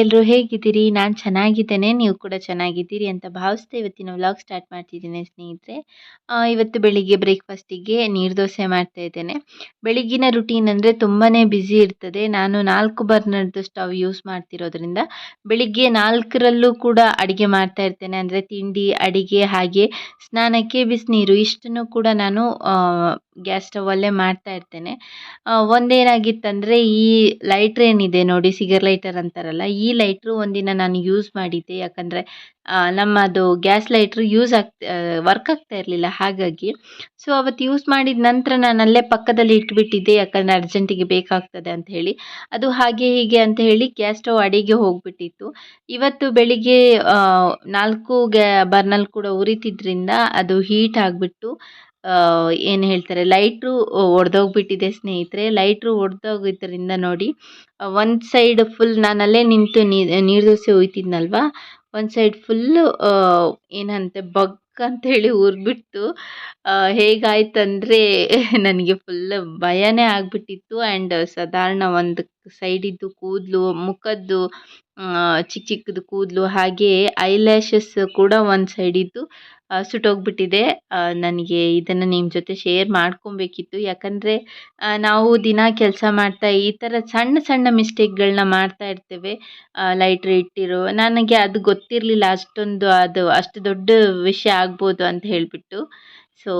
ಎಲ್ಲರೂ ಹೇಗಿದ್ದೀರಿ? ನಾನು ಚೆನ್ನಾಗಿದ್ದೇನೆ, ನೀವು ಕೂಡ ಚೆನ್ನಾಗಿದ್ದೀರಿ ಅಂತ ಭಾವಿಸ್ತಾ ಇವತ್ತಿನ ವ್ಲಾಗ್ ಸ್ಟಾರ್ಟ್ ಮಾಡ್ತಿದ್ದೀನಿ ಸ್ನೇಹಿತರೆ. ಇವತ್ತು ಬೆಳಿಗ್ಗೆ ಬ್ರೇಕ್ಫಾಸ್ಟಿಗೆ ನೀರು ದೋಸೆ ಮಾಡ್ತಾ ಇದ್ದೇನೆ. ಬೆಳಿಗ್ಗಿನ ರುಟೀನ್ ಅಂದರೆ ತುಂಬಾ ಬ್ಯುಸಿ ಇರ್ತದೆ. ನಾನು ನಾಲ್ಕು ಬರ್ನರ್ದು ಸ್ಟವ್ ಯೂಸ್ ಮಾಡ್ತಿರೋದ್ರಿಂದ ಬೆಳಿಗ್ಗೆ ನಾಲ್ಕರಲ್ಲೂ ಕೂಡ ಅಡುಗೆ ಮಾಡ್ತಾ ಇರ್ತೇನೆ. ಅಂದರೆ ತಿಂಡಿ, ಅಡಿಗೆ ಹಾಗೆ ಸ್ನಾನಕ್ಕೆ ಬಿಸಿನೀರು ಇಷ್ಟನ್ನು ಕೂಡ ನಾನು ಗ್ಯಾಸ್ ಸ್ಟವಲ್ಲೇ ಮಾಡ್ತಾ ಇರ್ತೇನೆ. ಒಂದೇನಾಗಿತ್ತಂದರೆ ಈ ಲೈಟ್ರ್ ಏನಿದೆ ನೋಡಿ ಸಿಗರ್ ಲೈಟರ್ ಅಂತಾರಲ್ಲ, ಈ ಲೈಟ್ರು ಒಂದಿನ ನಾನು ಯೂಸ್ ಮಾಡಿದ್ದೆ. ಯಾಕಂದರೆ ನಮ್ಮದು ಗ್ಯಾಸ್ ಲೈಟ್ರು ಯೂಸ್ ಆಗ್ತಾ ವರ್ಕ್ ಆಗ್ತಾ ಇರಲಿಲ್ಲ ಹಾಗಾಗಿ. ಸೊ ಅವತ್ತು ಯೂಸ್ ಮಾಡಿದ ನಂತರ ನಾನು ಅಲ್ಲೇ ಪಕ್ಕದಲ್ಲಿ ಇಟ್ಬಿಟ್ಟಿದ್ದೆ, ಯಾಕಂದರೆ ಅರ್ಜೆಂಟಿಗೆ ಬೇಕಾಗ್ತದೆ ಅಂತ ಹೇಳಿ. ಅದು ಹಾಗೆ ಹೀಗೆ ಅಂತ ಹೇಳಿ ಗ್ಯಾಸ್ ಸ್ಟವ್ ಅಡಿಗೆ ಹೋಗ್ಬಿಟ್ಟಿತ್ತು. ಇವತ್ತು ಬೆಳಿಗ್ಗೆ ನಾಲ್ಕು ಗ್ಯಾ ಬರ್ನಲ್ಲಿ ಕೂಡ ಉರಿತಿದ್ರಿಂದ ಅದು ಹೀಟ್ ಆಗಿಬಿಟ್ಟು ಏನು ಹೇಳ್ತಾರೆ, ಲೈಟ್ರು ಒಡೆದೋಗ್ಬಿಟ್ಟಿದೆ ಸ್ನೇಹಿತರೆ. ಲೈಟ್ರು ಒಡೆದೋಗಿದ್ದರಿಂದ ನೋಡಿ ಒಂದು ಸೈಡ್ ಫುಲ್ ನಾನು ಅಲ್ಲೇ ನಿಂತು ನೀರು ದೋಸೆ ಹುಯ್ತಿದ್ನಲ್ವ ಒಂದು ಸೈಡ್ ಫುಲ್ಲು ಏನಂತೆ, ಬಗ್ ಅಂತೇಳಿ ಉರಿಬಿಟ್ಟು ಹೇಗಾಯ್ತಂದರೆ, ನನಗೆ ಫುಲ್ ಭಯನೇ ಆಗಿಬಿಟ್ಟಿತ್ತು. ಆ್ಯಂಡ್ ಸಾಧಾರಣ ಒಂದು ಸೈಡಿದ್ದು ಕೂದಲು, ಮುಖದ್ದು ಚಿಕ್ಕ ಚಿಕ್ಕದು ಕೂದಲು, ಹಾಗೆ ಐಲ್ಯಾಷಸ್ ಕೂಡ ಒಂದು ಸೈಡಿದ್ದು ಸುಟ್ಟೋಗ್ಬಿಟ್ಟಿದೆ. ನನಗೆ ಇದನ್ನು ನಿಮ್ಮ ಜೊತೆ ಶೇರ್ ಮಾಡ್ಕೊಬೇಕಿತ್ತು. ಯಾಕಂದರೆ ನಾವು ದಿನ ಕೆಲಸ ಮಾಡ್ತಾ ಈ ಥರ ಸಣ್ಣ ಸಣ್ಣ ಮಿಸ್ಟೇಕ್ಗಳನ್ನ ಮಾಡ್ತಾ ಇರ್ತೇವೆ. ಲೈಟ್ರ್ ಇಟ್ಟಿರೋ, ನನಗೆ ಅದು ಗೊತ್ತಿರಲಿಲ್ಲ ಅಷ್ಟೊಂದು, ಅದು ಅಷ್ಟು ದೊಡ್ಡ ವಿಷಯ ಆಗ್ಬೋದು ಅಂತ ಹೇಳಿಬಿಟ್ಟು. ಸೊ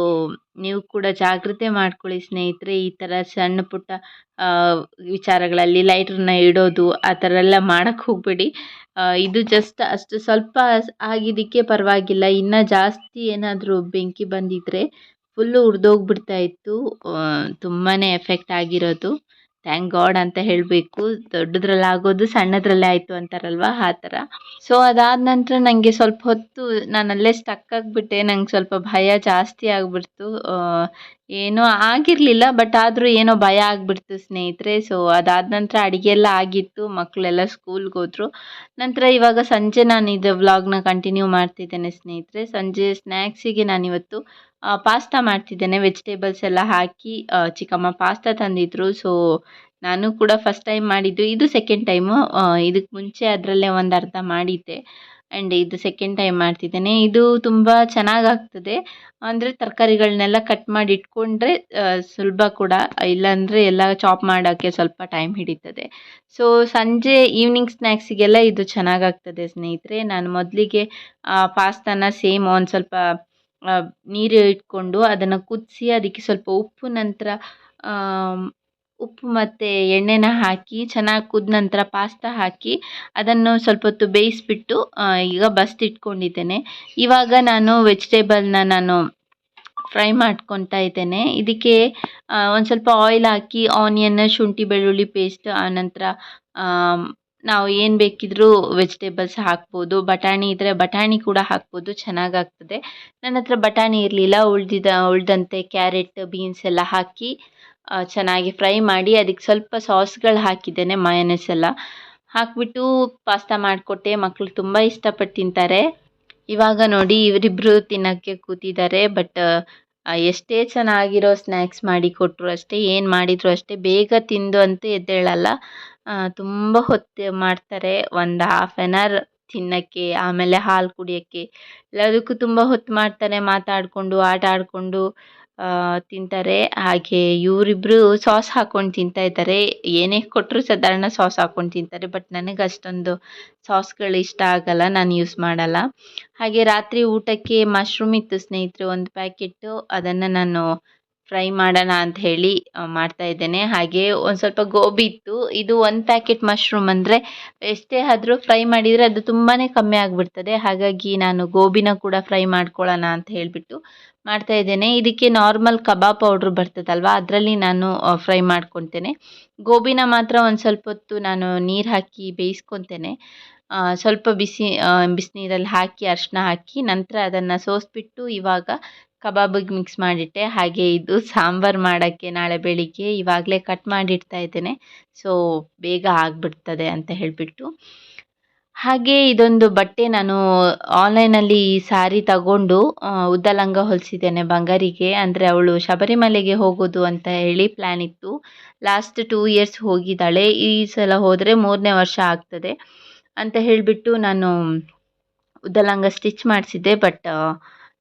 ನೀವು ಕೂಡ ಜಾಗ್ರತೆ ಮಾಡ್ಕೊಳ್ಳಿ ಸ್ನೇಹಿತರೆ, ಈ ಥರ ಸಣ್ಣ ಪುಟ್ಟ ವಿಚಾರಗಳಲ್ಲಿ ಲೈಟ್ರನ್ನ ಇಡೋದು, ಆ ಥರ ಎಲ್ಲ ಮಾಡೋಕ್ಕೆ ಹೋಗಬೇಡಿ. ಇದು ಜಸ್ಟ್ ಅಷ್ಟು ಸ್ವಲ್ಪ ಆಗಿದ್ದಕ್ಕೆ ಪರವಾಗಿಲ್ಲ. ಇನ್ನು ಜಾಸ್ತಿ ಏನಾದರೂ ಬೆಂಕಿ ಬಂದಿದ್ದರೆ ಫುಲ್ಲು ಉರಿದೋಗ್ಬಿಡ್ತಾ ಇತ್ತು. ತುಂಬಾ ಎಫೆಕ್ಟ್ ಆಗಿರೋದು. ಥ್ಯಾಂಕ್ ಗಾಡ್ ಅಂತ ಹೇಳಬೇಕು. ದೊಡ್ಡದ್ರಲ್ಲಿ ಆಗೋದು ಸಣ್ಣದ್ರಲ್ಲೇ ಆಯಿತು ಅಂತಾರಲ್ವ ಆ ಥರ. ಸೊ ಅದಾದ ನಂತರ ನನಗೆ ಸ್ವಲ್ಪ ಹೊತ್ತು ನಾನು ಅಲ್ಲೇ ಸ್ಟಕ್ ಆಗಿಬಿಟ್ಟೆ. ನಂಗೆ ಸ್ವಲ್ಪ ಭಯ ಜಾಸ್ತಿ ಆಗಿಬಿಡ್ತು. ಏನೋ ಆಗಿರಲಿಲ್ಲ ಬಟ್ ಆದರೂ ಏನೋ ಭಯ ಆಗಿಬಿಡ್ತು ಸ್ನೇಹಿತರೆ. ಸೊ ಅದಾದ ನಂತರ ಅಡುಗೆ ಎಲ್ಲ ಆಗಿತ್ತು. ಮಕ್ಕಳೆಲ್ಲ ಸ್ಕೂಲ್ಗೆ ಹೋದರು. ನಂತರ ಇವಾಗ ಸಂಜೆ ನಾನು ಇದು ವ್ಲಾಗ್ನ ಕಂಟಿನ್ಯೂ ಮಾಡ್ತಿದ್ದೇನೆ ಸ್ನೇಹಿತರೆ. ಸಂಜೆ ಸ್ನ್ಯಾಕ್ಸಿಗೆ ನಾನಿವತ್ತು ಪಾಸ್ತಾ ಮಾಡ್ತಿದ್ದೇನೆ. ವೆಜಿಟೇಬಲ್ಸ್ ಎಲ್ಲ ಹಾಕಿ ಚಿಕ್ಕಮ್ಮ ಪಾಸ್ತಾ ತಂದಿದ್ದರು ಸೊ ನಾನು ಕೂಡ ಫಸ್ಟ್ ಟೈಮ್ ಮಾಡಿದ್ದು. ಇದು ಸೆಕೆಂಡ್ ಟೈಮು ಇದಕ್ಕೆ ಮುಂಚೆ ಅದರಲ್ಲೇ ಒಂದು ಅರ್ಧ ಮಾಡಿದ್ದೆ. ಆ್ಯಂಡ್ ಇದು ಸೆಕೆಂಡ್ ಟೈಮ್ ಮಾಡ್ತಿದ್ದೇನೆ. ಇದು ತುಂಬ ಚೆನ್ನಾಗಾಗ್ತದೆ. ಅಂದರೆ ತರಕಾರಿಗಳನ್ನೆಲ್ಲ ಕಟ್ ಮಾಡಿ ಇಟ್ಕೊಂಡ್ರೆ ಸುಲಭ ಕೂಡ. ಇಲ್ಲಾಂದರೆ ಎಲ್ಲ ಚಾಪ್ ಮಾಡೋಕ್ಕೆ ಸ್ವಲ್ಪ ಟೈಮ್ ಹಿಡಿತದೆ. ಸೊ ಸಂಜೆ ಈವ್ನಿಂಗ್ ಸ್ನ್ಯಾಕ್ಸಿಗೆಲ್ಲ ಇದು ಚೆನ್ನಾಗಾಗ್ತದೆ ಸ್ನೇಹಿತರೆ. ನಾನು ಮೊದಲಿಗೆ ಪಾಸ್ತಾನ ಸೇಮ್ ಒಂದು ಸ್ವಲ್ಪ ನೀರು ಇಟ್ಕೊಂಡು ಅದನ್ನು ಕುದಿಸಿ ಅದಕ್ಕೆ ಸ್ವಲ್ಪ ಉಪ್ಪು ನಂತರ ಉಪ್ಪು ಮತ್ತು ಎಣ್ಣೆನ ಹಾಕಿ ಚೆನ್ನಾಗಿ ಕುದ್ದ ನಂತರ ಪಾಸ್ತಾ ಹಾಕಿ ಅದನ್ನು ಸ್ವಲ್ಪ ಹೊತ್ತು ಬೇಯಿಸಿಬಿಟ್ಟು ಈಗ ಬಸ್ದಿಟ್ಕೊಂಡಿದ್ದೇನೆ ಇವಾಗ ನಾನು ವೆಜಿಟೇಬಲ್ನ ನಾನು ಫ್ರೈ ಮಾಡ್ಕೊತಾ ಇದ್ದೇನೆ. ಇದಕ್ಕೆ ಒಂದು ಸ್ವಲ್ಪ ಆಯಿಲ್ ಹಾಕಿ ಆನಿಯನ್ ಶುಂಠಿ, ಬೆಳ್ಳುಳ್ಳಿ ಪೇಸ್ಟ್ ಆನಂತರ ನಾವು ಏನು ಬೇಕಿದ್ರೂ ವೆಜಿಟೇಬಲ್ಸ್ ಹಾಕ್ಬೋದು, ಬಟಾಣಿ ಇದ್ದರೆ ಬಟಾಣಿ ಕೂಡ ಹಾಕ್ಬೋದು ಚೆನ್ನಾಗಾಗ್ತದೆ ನನ್ನ ಹತ್ರ ಬಟಾಣಿ ಇರಲಿಲ್ಲ ಉಳಿದಿದ್ದ ಉಳಿದಂತೆ ಕ್ಯಾರೆಟ್ ಬೀನ್ಸ್ ಎಲ್ಲ ಹಾಕಿ ಚೆನ್ನಾಗಿ ಫ್ರೈ ಮಾಡಿ ಅದಕ್ಕೆ ಸ್ವಲ್ಪ ಸಾಸ್ಗಳು ಹಾಕಿದ್ದೇನೆ ಮಯನೆಸ್ ಎಲ್ಲ. ಹಾಕಿಬಿಟ್ಟು ಪಾಸ್ತಾ ಮಾಡಿಕೊಟ್ಟೆ ಮಕ್ಕಳು ತುಂಬ ಇಷ್ಟಪಟ್ಟು ತಿಂತಾರೆ. ಇವಾಗ ನೋಡಿ ಇವರಿಬ್ಬರು ತಿನ್ನೋಕ್ಕೆ ಕೂತಿದ್ದಾರೆ ಬಟ್ ಎಷ್ಟೇ ಚೆನ್ನಾಗಿರೋ ಸ್ನ್ಯಾಕ್ಸ್ ಮಾಡಿ ಕೊಟ್ಟರು ಅಷ್ಟೇ, ಏನು ಮಾಡಿದರೂ ಅಷ್ಟೇ, ಬೇಗ ತಿಂದು ಅಂತೂ ಎದ್ದೇಳಲ್ಲ. ತುಂಬ ಹೊತ್ತು ಮಾಡ್ತಾರೆ, ಒಂದು ಹಾಫ್ ಆನ್ ಅವರ್ ತಿನ್ನೋಕ್ಕೆ, ಆಮೇಲೆ ಹಾಲು ಕುಡಿಯೋಕ್ಕೆ. ಎಲ್ಲದಕ್ಕೂ ತುಂಬ ಹೊತ್ತು ಮಾಡ್ತಾರೆ, ಮಾತಾಡಿಕೊಂಡು, ಆಟ ಆಡಿಕೊಂಡು. ತಿಂತಾರೆ. ಹಾಗೆ ಇವರಿಬ್ರು ಸಾಸ್ ಹಾಕೊಂಡು ತಿಂತಾ ಇದ್ದಾರೆ. ಏನೇ ಕೊಟ್ಟರು ಸಾಧಾರಣ ಸಾಸ್ ಹಾಕೊಂಡು ತಿಂತಾರೆ ಬಟ್ ನನಗೆ ಅಷ್ಟೊಂದು ಸಾಸ್ಗಳು ಇಷ್ಟ ಆಗಲ್ಲ, ನಾನು ಯೂಸ್ ಮಾಡಲ್ಲ. ಹಾಗೆ ರಾತ್ರಿ ಊಟಕ್ಕೆ ಮಶ್ರೂಮ್ ಇತ್ತು ಸ್ನೇಹಿತರೆ, ಒಂದು ಪ್ಯಾಕೆಟ್ಟು ಅದನ್ನು ನಾನು ಫ್ರೈ ಮಾಡೋಣ ಅಂತ ಹೇಳಿ ಮಾಡ್ತಾ ಇದ್ದೇನೆ. ಹಾಗೆ ಒಂದು ಸ್ವಲ್ಪ ಗೋಬಿ ಇತ್ತು. ಇದು ಒಂದು ಪ್ಯಾಕೆಟ್ ಮಶ್ರೂಮ್ ಅಂದರೆ ಎಷ್ಟೇ ಆದರೂ ಫ್ರೈ ಮಾಡಿದರೆ ಅದು ತುಂಬಾ ಕಮ್ಮಿ ಆಗಿಬಿಡ್ತದೆ. ಹಾಗಾಗಿ ನಾನು ಗೋಬಿನ ಕೂಡ ಫ್ರೈ ಮಾಡ್ಕೊಳ್ಳೋಣ ಅಂತ ಹೇಳಿಬಿಟ್ಟು ಮಾಡ್ತಾ ಇದ್ದೇನೆ. ಇದಕ್ಕೆ ನಾರ್ಮಲ್ ಕಬಾಬ್ ಪೌಡ್ರ್ ಬರ್ತದಲ್ವಾ, ಅದರಲ್ಲಿ ನಾನು ಫ್ರೈ ಮಾಡ್ಕೊತೇನೆ ಗೋಬಿನ ಮಾತ್ರ ಒಂದು ಸ್ವಲ್ಪ ಹೊತ್ತು ನಾನು ನೀರು ಹಾಕಿ ಬೇಯಿಸ್ಕೊತೇನೆ ಸ್ವಲ್ಪ ಬಿಸಿ ಬಿಸಿನೀರಲ್ಲಿ ಹಾಕಿ ಅರಿಶಿನ ಹಾಕಿ, ನಂತರ ಅದನ್ನು ಸೋಸಿಬಿಟ್ಟು ಇವಾಗ ಕಬಾಬಿಗೆ ಮಿಕ್ಸ್ ಮಾಡಿಟ್ಟೆ. ಹಾಗೆ ಇದು ಸಾಂಬಾರು ಮಾಡೋಕ್ಕೆ ನಾಳೆ ಬೆಳಿಗ್ಗೆ ಇವಾಗಲೇ ಕಟ್ ಮಾಡಿಡ್ತಾ ಇದ್ದೇನೆ. ಸೊ ಬೇಗ ಆಗಿಬಿಡ್ತದೆ ಅಂತ ಹೇಳಿಬಿಟ್ಟು. ಹಾಗೆ ಇದೊಂದು ಬಟ್ಟೆ ನಾನು ಆನ್ಲೈನಲ್ಲಿ ಈ ಸಾರಿ ತಗೊಂಡು ಉದ್ದಲಂಗ ಹೊಲಿಸಿದ್ದೇನೆ ಬಂಗಾರಿಗೆ. ಅಂದರೆ ಅವಳು ಶಬರಿಮಲೆಗೆ ಹೋಗೋದು ಅಂತ ಹೇಳಿ ಪ್ಲ್ಯಾನ್ ಇತ್ತು. ಲಾಸ್ಟ್ ಟೂ ಇಯರ್ಸ್ ಹೋಗಿದ್ದಾಳೆ. ಈ ಸಲ ಹೋದರೆ ಮೂರನೇ ವರ್ಷ ಆಗ್ತದೆ. ಅಂತ ಹೇಳಿಬಿಟ್ಟು ನಾನು ಉದ್ದಲಂಗ ಸ್ಟಿಚ್ ಮಾಡಿಸಿದ್ದೆ. ಬಟ್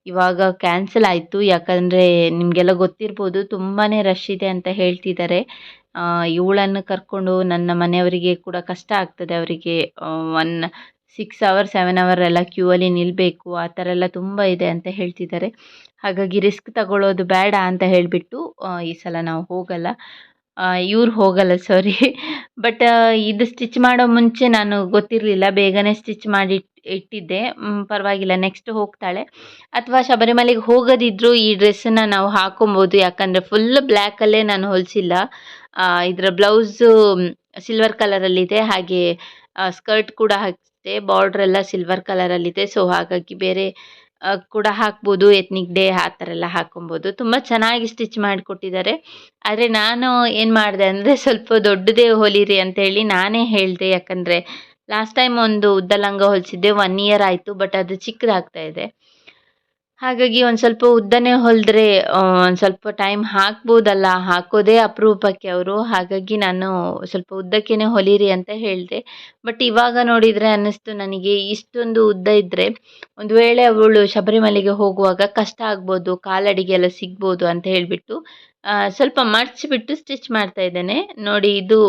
ಇವಾಗ ಕ್ಯಾನ್ಸಲ್ ಆಯಿತು. ಯಾಕಂದರೆ ನಿಮಗೆಲ್ಲ ಗೊತ್ತಿರ್ಬೋದು ತುಂಬಾ ರಶ್ ಇದೆ ಅಂತ ಹೇಳ್ತಿದ್ದಾರೆ ಇವಳನ್ನು ಕರ್ಕೊಂಡು ನನ್ನ ಮನೆಯವರಿಗೆ ಕೂಡ ಕಷ್ಟ ಆಗ್ತದೆ ಅವರಿಗೆ. One six hour seven hour ಎಲ್ಲ ಕ್ಯೂ ಅಲ್ಲಿ ನಿಲ್ಲಬೇಕು ಆ ಥರ ಎಲ್ಲ ತುಂಬ ಇದೆ ಅಂತ ಹೇಳ್ತಿದ್ದಾರೆ ಹಾಗಾಗಿ ರಿಸ್ಕ್ ತಗೊಳ್ಳೋದು ಬೇಡ ಅಂತ ಹೇಳಿಬಿಟ್ಟು ಈ ಸಲ ನಾವು ಹೋಗಲ್ಲ. ಇವ್ರು ಹೋಗಲ್ಲ ಸಾರಿ ಬಟ್ ಇದು ಸ್ಟಿಚ್ ಮಾಡೋ ಮುಂಚೆ ನಾನು ಗೊತ್ತಿರಲಿಲ್ಲ. ಬೇಗನೆ ಸ್ಟಿಚ್ ಮಾಡಿ ಇಟ್ಟಿದ್ದೆ. ಪರವಾಗಿಲ್ಲ ನೆಕ್ಸ್ಟ್ ಹೋಗ್ತಾಳೆ. ಅಥವಾ ಶಬರಿಮಲೆಗೆ ಹೋಗೋದಿದ್ರೂ ಈ ಡ್ರೆಸ್ಸನ್ನು ನಾವು ಹಾಕೊಬೋದು. ಯಾಕಂದರೆ ಫುಲ್ ಬ್ಲ್ಯಾಕಲ್ಲೇ ನಾನು ಹೊಲಿಸಿಲ್ಲ. ಇದರ ಬ್ಲೌಸು ಸಿಲ್ವರ್ ಕಲರಲ್ಲಿದೆ ಹಾಗೆ ಸ್ಕರ್ಟ್ ಕೂಡ ಹಾಕಿದೆ ಬಾರ್ಡರ್ ಎಲ್ಲ ಸಿಲ್ವರ್ ಕಲರಲ್ಲಿದೆ ಸೊ ಹಾಗಾಗಿ ಬೇರೆ ಕೂಡ ಹಾಕ್ಬೋದು. ಎತ್ನಿಕ್ ಡೇ ಆ ಥರ ಎಲ್ಲ ಹಾಕೊಬೋದು. ತುಂಬ ಚೆನ್ನಾಗಿ ಸ್ಟಿಚ್ ಮಾಡಿಕೊಟ್ಟಿದ್ದಾರೆ. ಆದರೆ ನಾನು ಏನು ಮಾಡಿದೆ ಅಂದರೆ ಸ್ವಲ್ಪ ದೊಡ್ಡದೇ ಹೊಲಿರಿ ಅಂತೇಳಿ ನಾನೇ ಹೇಳಿದೆ. ಯಾಕಂದರೆ ಲಾಸ್ಟ್ ಟೈಮ್ ಒಂದು ಉದ್ದ ಲಂಗ ಹೊಲಿಸಿದ್ದೆ ಒನ್ ಇಯರ್ ಆಯಿತು ಬಟ್ ಅದು ಚಿಕ್ಕದಾಗ್ತಾ ಇದೆ. ಹಾಗಾಗಿ ಒಂದು ಸ್ವಲ್ಪ ಉದ್ದನೇ ಹೊಲಿದ್ರೆ ಒಂದು ಸ್ವಲ್ಪ ಟೈಮ್ ಹಾಕ್ಬೋದಲ್ಲ, ಹಾಕೋದೇ ಅಪರೂಪಕ್ಕೆ ಅವರು. ಹಾಗಾಗಿ ನಾನು ಸ್ವಲ್ಪ ಉದ್ದಕ್ಕೇ ಹೊಲಿರಿ ಅಂತ ಹೇಳಿದೆ. ಬಟ್ ಇವಾಗ ನೋಡಿದರೆ ಅನ್ನಿಸ್ತು ನನಗೆ, ಇಷ್ಟೊಂದು ಉದ್ದ ಇದ್ದರೆ ಒಂದು ವೇಳೆ ಅವಳು ಶಬರಿಮಲೆಗೆ ಹೋಗುವಾಗ ಕಷ್ಟ ಆಗ್ಬೋದು ಕಾಲಡಿಗೆ ಎಲ್ಲ ಸಿಗ್ಬೋದು ಅಂತ ಹೇಳಿಬಿಟ್ಟು ಸ್ವಲ್ಪ ಮಡಚಿಬಿಟ್ಟು ಸ್ಟಿಚ್ ಮಾಡ್ತಾ ಇದ್ದೇನೆ. ನೋಡಿ, ಇದು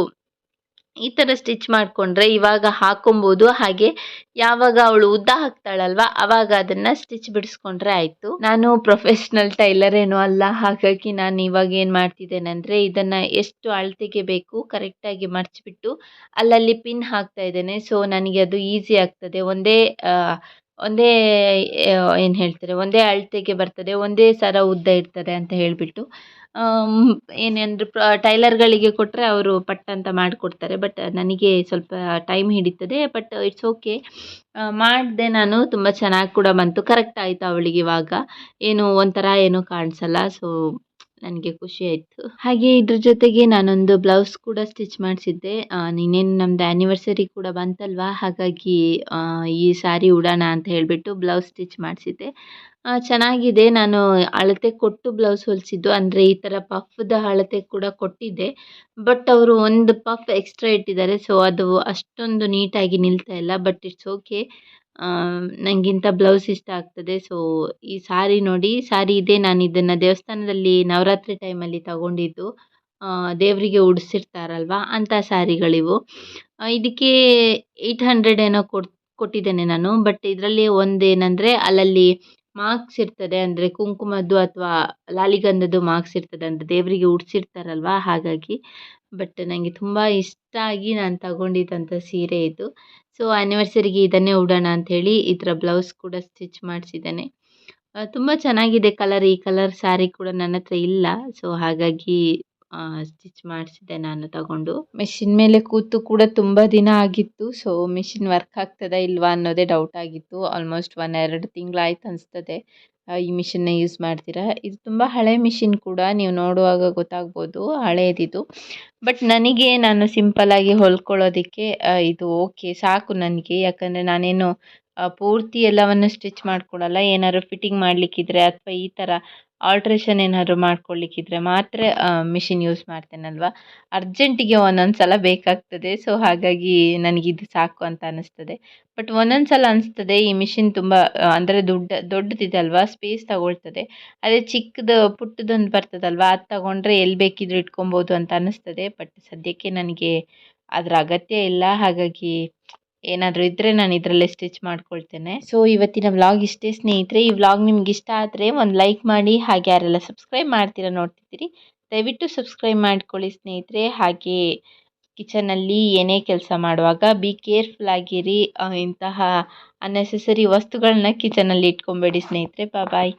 ಈ ಥರ ಸ್ಟಿಚ್ ಮಾಡಿಕೊಂಡ್ರೆ ಇವಾಗ ಹಾಕೊಬೋದು. ಹಾಗೆ ಯಾವಾಗ ಅವಳು ಉದ್ದ ಹಾಕ್ತಾಳಲ್ವಾ, ಅವಾಗ ಅದನ್ನು ಸ್ಟಿಚ್ ಬಿಡಿಸ್ಕೊಂಡ್ರೆ ಆಯಿತು. ನಾನು ಪ್ರೊಫೆಷ್ನಲ್ ಟೈಲರ್ ಏನೂ ಅಲ್ಲ. ಹಾಗಾಗಿ ನಾನು ಇವಾಗ ಏನು ಮಾಡ್ತಿದ್ದೇನೆ ಅಂದರೆ ಇದನ್ನು ಎಷ್ಟು ಅಳತೆಗೆ ಬೇಕು ಕರೆಕ್ಟಾಗಿ ಮರ್ಚಿಬಿಟ್ಟು ಅಲ್ಲಲ್ಲಿ ಪಿನ್ ಹಾಕ್ತಾ ಇದ್ದೇನೆ. ಸೊ ನನಗೆ ಅದು ಈಸಿ ಆಗ್ತದೆ. ಒಂದೇ ಒಂದೇ ಏನು ಹೇಳ್ತಾರೆ, ಒಂದೇ ಅಳತೆಗೆ ಬರ್ತದೆ, ಒಂದೇ ಸರ ಉದ್ದ ಇರ್ತದೆ ಅಂತ ಹೇಳಿಬಿಟ್ಟು ಏನೆಂದ್ರೆ ಪ್ರ, ಟೈಲರ್ಗಳಿಗೆ ಕೊಟ್ಟರೆ ಅವರು ಪಟ್ ಅಂತ ಮಾಡಿಕೊಡ್ತಾರೆ, ಬಟ್ ನನಗೆ ಸ್ವಲ್ಪ ಟೈಮ್ ಹಿಡಿತದೆ, ಬಟ್ ಇಟ್ಸ್ ಓಕೆ. ಮಾಡಿದೆ ನಾನು, ತುಂಬ ಚೆನ್ನಾಗಿ ಕೂಡ ಬಂತು, ಕರೆಕ್ಟ್ ಆಯಿತು ಅವಳಿಗೆ ಇವಾಗ. ಏನು ಒಂಥರ ಏನೂ ಕಾಣಿಸಲ್ಲ, ಸೊ ನನಗೆ ಖುಷಿ ಆಯಿತು. ಹಾಗೆ ಇದ್ರ ಜೊತೆಗೆ ನಾನೊಂದು ಬ್ಲೌಸ್ ಕೂಡ ಸ್ಟಿಚ್ ಮಾಡಿಸಿದ್ದೆ. ಇನ್ನೇನು ನಮ್ದು ಆ್ಯನಿವರ್ಸರಿ ಕೂಡ ಬಂತಲ್ವಾ? ಹಾಗಾಗಿ ಈ ಸಾರಿ ಉಡೋಣ ಅಂತ ಹೇಳಿಬಿಟ್ಟು ಬ್ಲೌಸ್ ಸ್ಟಿಚ್ ಮಾಡಿಸಿದ್ದೆ. ಚೆನ್ನಾಗಿದೆ. ನಾನು ಅಳತೆ ಕೊಟ್ಟು ಬ್ಲೌಸ್ ಹೊಲಿಸಿದ್ದು. ಅಂದರೆ ಈ ಥರ ಪಫ್ದ ಅಳತೆ ಕೂಡ ಕೊಟ್ಟಿದ್ದೆ. ಬಟ್ ಅವರು ಒಂದು ಪಫ್ ಎಕ್ಸ್ಟ್ರಾ ಇಟ್ಟಿದ್ದಾರೆ. ಸೊ, ಅದು ಅಷ್ಟೊಂದು ನೀಟಾಗಿ ನಿಲ್ತಾ ಇಲ್ಲ. But it's okay. ನನಗಿಂತ ಬ್ಲೌಸ್ ಇಷ್ಟ ಆಗ್ತದೆ. ಸೊ ಈ ಸಾರಿ ನೋಡಿ ಸಾರಿ ಇದೆ ನಾನು ಇದನ್ನು ದೇವಸ್ಥಾನದಲ್ಲಿ ನವರಾತ್ರಿ ಟೈಮಲ್ಲಿ ತಗೊಂಡಿದ್ದು. ದೇವರಿಗೆ ಉಡಿಸಿರ್ತಾರಲ್ವಾ? ಅಂಥ ಸ್ಯಾರಿಗಳಿವು ಇದಕ್ಕೆ ಏಯ್ಟ್ ಹಂಡ್ರೆಡ್ ಏನೋ ಕೊಟ್ಟು ಕೊಟ್ಟಿದ್ದೇನೆ ನಾನು. ಬಟ್ ಇದರಲ್ಲಿ ಒಂದೇನಂದರೆ, ಅಲ್ಲಲ್ಲಿ ಮಾರ್ಕ್ಸ್ ಇರ್ತದೆ. ಅಂದರೆ ಕುಂಕುಮದ್ದು ಅಥವಾ ಲಾಲಿಗಂಧದ್ದು ಮಾರ್ಕ್ಸ್ ಇರ್ತದೆ. ಅಂತ ದೇವರಿಗೆ ಉಡಿಸಿರ್ತಾರಲ್ವಾ? ಹಾಗಾಗಿ. ಬಟ್ ನನಗೆ ತುಂಬ ಇಷ್ಟ ಆಗಿ ನಾನು ತಗೊಂಡಿದ್ದಂಥ ಸೀರೆ ಇದು. ಸೊ ಆ್ಯನಿವರ್ಸರಿಗೆ ಇದನ್ನೇ ಉಡೋಣ ಅಂಥೇಳಿ ಇದರ ಬ್ಲೌಸ್ ಕೂಡ ಸ್ಟಿಚ್ ಮಾಡಿಸಿದ್ದೇನೆ. ತುಂಬ ಚೆನ್ನಾಗಿದೆ ಕಲರ್. ಈ ಕಲರ್ ಸ್ಯಾರಿ ಕೂಡ ನನ್ನ ಹತ್ರ ಇಲ್ಲ. ಸೊ ಹಾಗಾಗಿ ಸ್ಟಿಚ್ ಮಾಡಿಸಿದ್ದೆ ನಾನು ತಗೊಂಡು. ಮೆಷಿನ್ ಮೇಲೆ ಕೂತು ಕೂಡ ತುಂಬ ದಿನ ಆಗಿತ್ತು. ಸೊ ಮೆಷಿನ್ ವರ್ಕ್ ಆಗ್ತದಾ ಇಲ್ವಾ ಅನ್ನೋದೇ ಡೌಟ್ ಆಗಿತ್ತು. ಆಲ್ಮೋಸ್ಟ್ ಒನ್ ಎರಡು ತಿಂಗಳಾಯ್ತು ಅನಿಸ್ತದೆ. ಈ ಮಿಷಿನ್ನ ಯೂಸ್ ಮಾಡ್ತೀರಾ? ಇದು ತುಂಬ ಹಳೆ ಮಿಷಿನ್ ಕೂಡ ನೀವು ನೋಡುವಾಗ ಗೊತ್ತಾಗ್ಬೋದು, ಹಳೇದಿದು. ಬಟ್ ನನಗೆ ನಾನು ಸಿಂಪಲ್ಲಾಗಿ ಹೊಲ್ಕೊಳ್ಳೋದಕ್ಕೆ ಇದು ಓಕೆ ಸಾಕು ನನಗೆ. ಯಾಕಂದರೆ ನಾನೇನು ಪೂರ್ತಿ ಎಲ್ಲವನ್ನು ಸ್ಟಿಚ್ ಮಾಡ್ಕೊಳ್ಳಲ್ಲ ಏನಾದ್ರು ಫಿಟ್ಟಿಂಗ್ ಮಾಡಲಿಕ್ಕಿದ್ರೆ ಅಥವಾ ಈ ಥರ ಆಲ್ಟ್ರೇಷನ್ ಏನಾದ್ರು ಮಾಡ್ಕೊಳ್ಳಿಕ್ಕಿದ್ರೆ ಮಾತ್ರ ಮಿಷಿನ್ ಯೂಸ್ ಮಾಡ್ತೇನಲ್ವ? ಅರ್ಜೆಂಟಿಗೆ ಒಂದೊಂದು ಸಲ ಬೇಕಾಗ್ತದೆ. ಸೊ ಹಾಗಾಗಿ ನನಗಿದು ಸಾಕು ಅಂತ ಅನ್ನಿಸ್ತದೆ ಬಟ್ ಒಂದೊಂದು ಸಲ ಅನಿಸ್ತದೆ, ಈ ಮಿಷಿನ್ ತುಂಬ ಅಂದರೆ ದೊಡ್ಡ ದೊಡ್ಡದಿದೆ ಅಲ್ವಾ ಸ್ಪೇಸ್ ತಗೊಳ್ತದೆ. ಅದೇ ಚಿಕ್ಕದು, ಪುಟ್ಟದೊಂದು ಬರ್ತದಲ್ವಾ? ಅದು ತಗೊಂಡ್ರೆ ಎಲ್ಲಿ ಬೇಕಿದ್ರೂ ಇಟ್ಕೊಬೋದು ಅಂತ ಅನ್ನಿಸ್ತದೆ ಬಟ್ ಸದ್ಯಕ್ಕೆ ನನಗೆ ಅದರ ಅಗತ್ಯ ಇಲ್ಲ. ಹಾಗಾಗಿ ಏನಾದರೂ ಇದ್ದರೆ ನಾನು ಇದರಲ್ಲೇ ಸ್ಟಿಚ್ ಮಾಡ್ಕೊಳ್ತೇನೆ. ಸೊ ಇವತ್ತಿನ ವ್ಲಾಗ್ ಇಷ್ಟೇ ಸ್ನೇಹಿತರೆ. ಈ ವ್ಲಾಗ್ ನಿಮ್ಗೆ ಇಷ್ಟ ಆದರೆ ಒಂದು ಲೈಕ್ ಮಾಡಿ, ಹಾಗೆ ಯಾರೆಲ್ಲ ಸಬ್ಸ್ಕ್ರೈಬ್ ಮಾಡ್ತೀರಾ ನೋಡ್ತಿದ್ದೀರಿ, ದಯವಿಟ್ಟು ಸಬ್ಸ್ಕ್ರೈಬ್ ಮಾಡ್ಕೊಳ್ಳಿ ಸ್ನೇಹಿತರೆ. ಹಾಗೆ ಕಿಚನಲ್ಲಿ ಏನೇ ಕೆಲಸ ಮಾಡುವಾಗ ಬಿ ಕೇರ್ಫುಲ್ ಆಗಿರಿ. ಇಂತಹ ಅನ್ನೆಸೆಸರಿ ವಸ್ತುಗಳನ್ನ ಕಿಚನಲ್ಲಿ ಇಟ್ಕೊಬೇಡಿ ಸ್ನೇಹಿತರೆ. ಬಾಯ್